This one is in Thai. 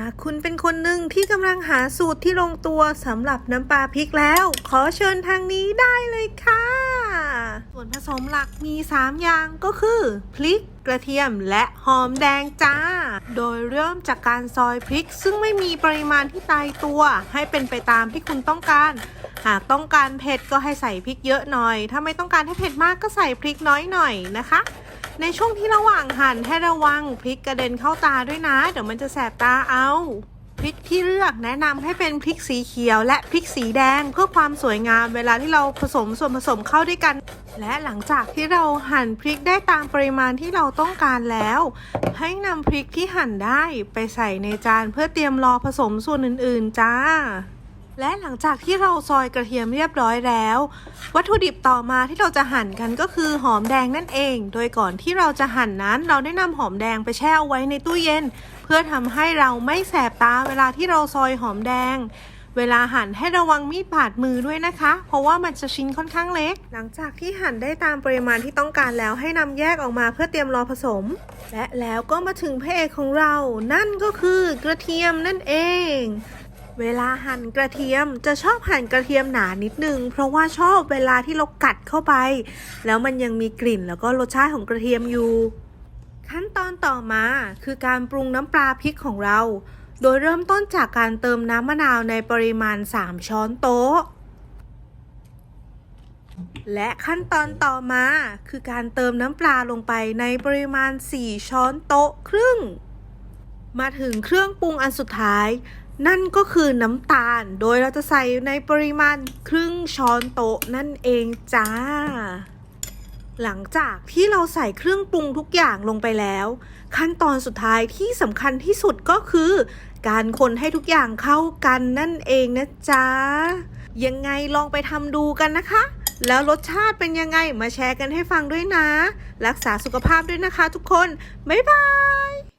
หากคุณเป็นคนหนึ่งที่กำลังหาสูตรที่ลงตัวสำหรับน้ำปลาพริกแล้ว ขอเชิญทางนี้ได้เลยค่ะ ส่วนผสมหลักมี 3 อย่างก็คือ พริกกระเทียมและหอมแดงจ้า โดยเริ่มจากการซอยพริก ซึ่งไม่มีปริมาณที่ตายตัว ให้เป็นไปตามที่คุณต้องการ หากต้องการเผ็ดก็ให้ใส่พริกเยอะหน่อย ถ้าไม่ต้องการให้เผ็ดมากก็ใส่พริกน้อยหน่อยนะคะ ในช่วงที่ระหว่างหั่นให้ระวังพริกกระเด็นเข้าตาด้วยนะ เดี๋ยวมันจะแสบตาเอาพริกที่เลือกแนะนำให้เป็นพริกสีเขียว และพริกสีแดงเพื่อความสวยงามเวลาที่เราผสมส่วนผสมเข้าด้วยกัน และหลังจากที่เราหั่นพริกได้ตามปริมาณที่เราต้องการแล้ว ให้นำพริกที่หั่นได้ไปใส่ในจานเพื่อเตรียมรอผสมส่วนอื่นๆจ้า และหลังจากที่เราซอยกระเทียมเรียบร้อยแล้ว วัตถุดิบต่อมาที่เราจะหั่นกันก็คือหอมแดงนั่นเอง โดยก่อนที่เราจะหั่นนั้น เราได้นำหอมแดงไปแช่เอาไว้ในตู้เย็น เพื่อทำให้เราไม่แสบตาเวลาที่เราซอยหอมแดงเวลาหั่นให้ระวังมีดบาดมือด้วยนะคะ เพราะว่ามันจะชิ้นค่อนข้างเล็ก หลังจากที่หั่นได้ตามปริมาณที่ต้องการแล้วให้นำแยกออกมาเพื่อเตรียมรอผสม และแล้วก็มาถึงพระเอกของเรา นั่นก็คือกระเทียมนั่นเอง เวลาหั่นกระเทียมจะชอบหั่นกระเทียมหนานิดนึง เพราะว่าชอบเวลาที่เรากัดเข้าไป แล้วมันยังมีกลิ่นแล้วก็รสชาติของกระเทียมอยู่ ขั้นตอนต่อมาคือการปรุงน้ำปลาพริกของเรา โดยเริ่มต้นจากการเติมน้ำมะนาวในปริมาณ 3 ช้อนโต๊ะ และขั้นตอนต่อมาคือการเติมน้ำปลาลงไปในปริมาณ 4 ช้อนโต๊ะครึ่ง มาถึงเครื่องปรุงอันสุดท้าย นั่นก็คือน้ำตาล โดยเราจะใส่ในปริมาณครึ่งช้อนโต๊ะนั่นเองจ้า หลังจากที่เราใส่เครื่องปรุงทุกอย่างลงไปแล้ว ขั้นตอนสุดท้ายที่สำคัญที่สุดก็คือ การคนให้ทุกอย่างเข้ากันนั่นเองนะจ๊ะ ยังไงลองไปทำดูกันนะคะ แล้วรสชาติเป็นยังไงมาแชร์กันให้ฟังด้วยนะ รักษาสุขภาพด้วยนะคะทุกคน บ๊ายบาย